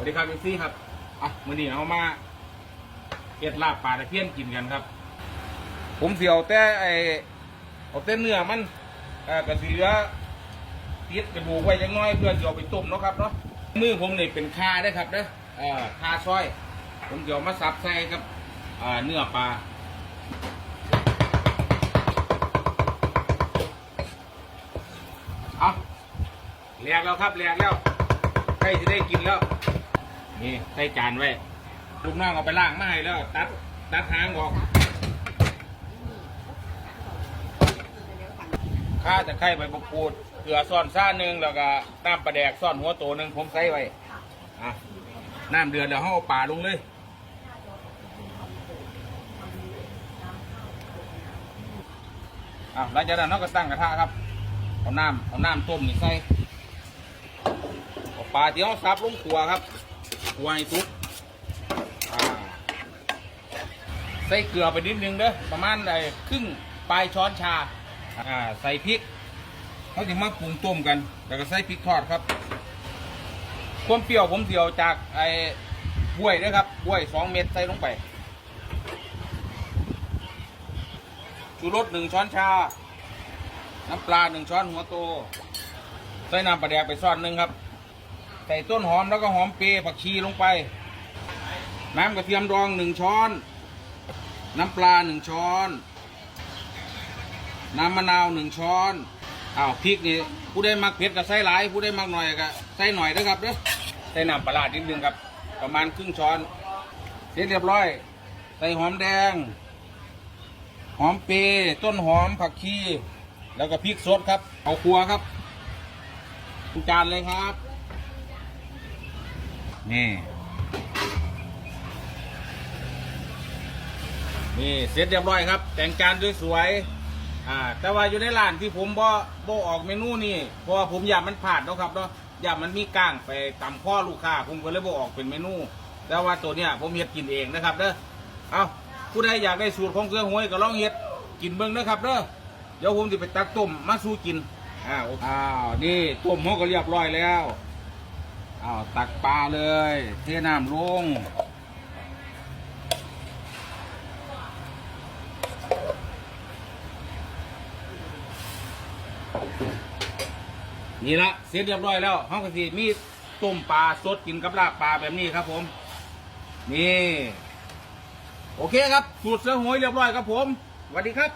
วัสดีครับเอฟซี่ครับอะมื้อนี้เอามาเอ็ดลาบปลาตะเพียนกินกันครับ ผมเสียวแต่ไอเอาแต่เนื้อมันอ่อกระสีเหลือติดกระดูกไว้จังน้อยเพื่อจะเอาไปต้มเนาะครับเนาะมือผมนี่เป็นคาได้ครับเด้อเอ่อคาซอย ผมจะเอามาสับใส่กับอ่าเนื้อปลาเอาแหลกแล้วครับแหลกแล้วใกล้จะได้กินแล้ว นี่ใส่จานไว้ลูกน้องเอาไปล้างไมาให้แล้ว ตัดตัดหางออกข้าจะไข่ใบมะกรูดเกลือซ่อนซ่าหนึ่งแล้วก็น้ำปลาแดกซ่อนหัวโตหนึ่งผมใส่ไว้อะน้ำเดือดแล้วเขาเอาปลาลงเลยอะหลังจากนั้นเราก็ตั้งกระทะครับเอาน้ำเอาน้ำต้มนี่ใส่ปลาที่เขาซับลงขัวครับ วให้สุกใส่เกลือไปนิดนึงเด้อประมาณไอ้ครึ่งปลายช้อนชาอ่าใส่พริกเขาจะมาปรุงต้มกัน แล้วก็ใส่พริกทอดครับความเปรี้ยวผมเดียวจากไอ้บวยนะครับบวยสองเม็ดใส่ลงไปชูรสหนึ่งช้อนชา น้ำปลาหนึ่งช้อนหัวโต ใส่น้ำปลาแดกไปช้อนหนึ่งครับ ส่ต้นหอมแล้วก็หอมเปรย์ผักชีลงไป น้ำกระเทียมดองหนึ่งช้อน น้ำปลาหนึ่งช้อน น้ำมะนาวหนึ่งช้อนอ้าวพริกนี่ผู้ได้มักเผ็ดก็ใส่หลาย ผู้ได้มักหน่อยก็ใส่หน่อยนะครับเด้อใส่น้ำปลาร้านิดนึงครับ ประมาณครึ่งช้อน เสร็จเรียบร้อย ใส่หอมแดง หอมเปรย์ต้นหอมผักชีแล้วก็พริกสดครับ เอาครัวครับทุกจานเลยครับ นี่ นี่เสร็จเรียบร้อยครับ แต่งจานด้วยสวยๆอ่า แต่ว่าอยู่ในร้านที่ผมบ่บ่ออกเมนูนี่เพราะว่าผมอยากมันผ่านเนาะครับเนาะอยากมันมีก้างไปตำข้อลูกค้าผมก็เลยบ่ออกเป็นเมนู แต่ว่าตัวเนี้ยผมเฮ็ดกินเองนะครับเด้อเอาผู้ใดอยากได้สูตรของเครื่องห้วยก็ลองเฮ็ดกินเบิ่งนะครับเด้อเดี๋ยวผมจะไปตักต้มมาสู้กินอ้าวอ้าวนี่ต้มหม้อก็เรียบร้อยแล้ว เอาตักปลาเลย เทน้ำลงนี่ละเสร็จเรียบร้อยแล้วห้องกะทิมีต้มปลาสดกินกับลาบปลาแบบนี้ครับผม นี่ โอเคครับ สูตรเสือหวยเรียบร้อยครับผมสวัสดีครับ